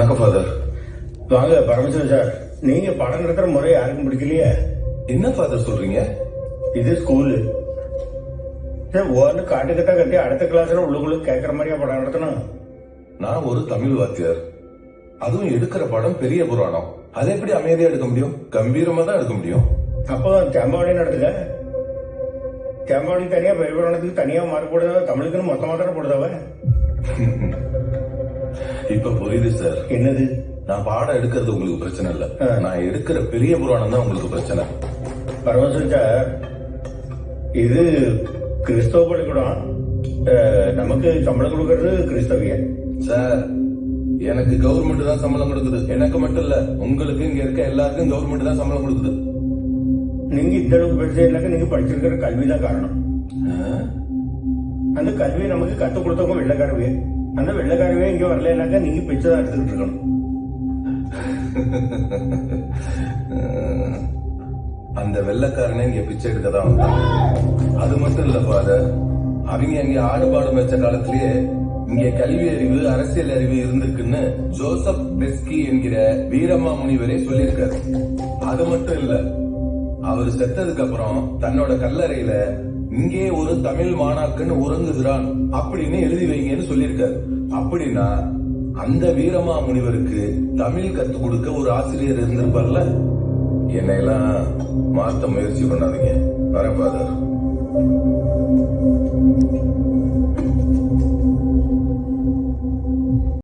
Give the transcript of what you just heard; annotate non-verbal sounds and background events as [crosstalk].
வணக்கம் ஃபாதர் வாங்க பரமசிவன் சார் நீங்க படம் நடத்துற முறை யாருக்கும் பிடிக்கலையே? என்ன ஃபாதர் சொல்றீங்க? இது ஸ்கூலு சார் ஒன்று காட்டுக்கத்தான் கட்டி அடுத்த கிளாஸ்ல உள்ளுக்குள்ள கேட்கற மாதிரியா படம் நடத்தணும்? நான் ஒரு தமிழ் வாத்தியார். அதுவும் எடுக்கிற படம் பெரிய புராணம். அதை எப்படி அமைதியா எடுக்க முடியும்? கம்பீரமா தான் எடுக்க முடியும். அப்போ தேம்பாவளி நடத்துங்க தேம்பாவளி தனியா பெருபுராணத்துக்கு தனியா மார்க் தமிழுக்குன்னு மொத்தமா தானே போடுதவ [laughs] இப்ப புரியுது சார் என்னது? நான் பாடம் எடுக்கிறது உங்களுக்கு பிரச்சனை இல்ல. நான் எடுக்கிற பெரிய புராணம் தான் உங்களுக்கு பிரச்சனை. பரமசிவன் சார் இது கிறிஸ்தவ பள்ளிக்கூடம். நமக்கு சம்பளம் கொடுக்கறது கிறிஸ்தவிய. சார் எனக்கு கவர்மெண்ட் தான் சம்பளம் கொடுக்குது. எனக்கு மட்டும் இல்ல உங்களுக்கு இங்க இருக்க எல்லாருக்கும் கவர்மெண்ட் தான் சம்பளம் கொடுக்குது. நீங்க இந்த அளவுக்கு இல்லைங்க. நீங்க படிச்சிருக்கிற கல்வி தான் காரணம்? அந்த கல்வியை நமக்கு கத்துக் கொடுத்தவங்க வெள்ளக்காரவே அந்த வெள்ளக்காரவே இங்க வரல நீங்க பிச்சை தான் எடுத்துக்கிட்டு இருக்கணும். அந்த வெள்ளக்காரனே இங்க பிச்சை எடுக்க தான் அது மட்டும் இல்ல ஃபாதர் அவங்க இங்க ஆடுபாடு வச்ச காலத்திலேயே இங்க கல்வி அறிவு அரசியல் அறிவு இருந்திருக்குன்னு ஜோசப் பெஸ்கி என்கிற வீரம்மா முனிவரே சொல்லியிருக்காரு. அது மட்டும் இல்ல அவர் செத்ததுக்கு அப்புறம் தன்னோட கல்லறையில இங்கே ஒரு தமிழ் மாணாக்கன் உறங்குகிறான் அப்படின்னு எழுதி வைங்கன்னு சொல்லியிருக்காரு. அப்படின்னா அந்த வீரமா முனிவருக்கு தமிழ் கத்து கொடுக்க ஒரு ஆசிரியர் இருந்திருப்பார்ல? என்னையெல்லாம் மாத்த முயற்சி பண்ணாதீங்க. வரேன் ஃபாதர்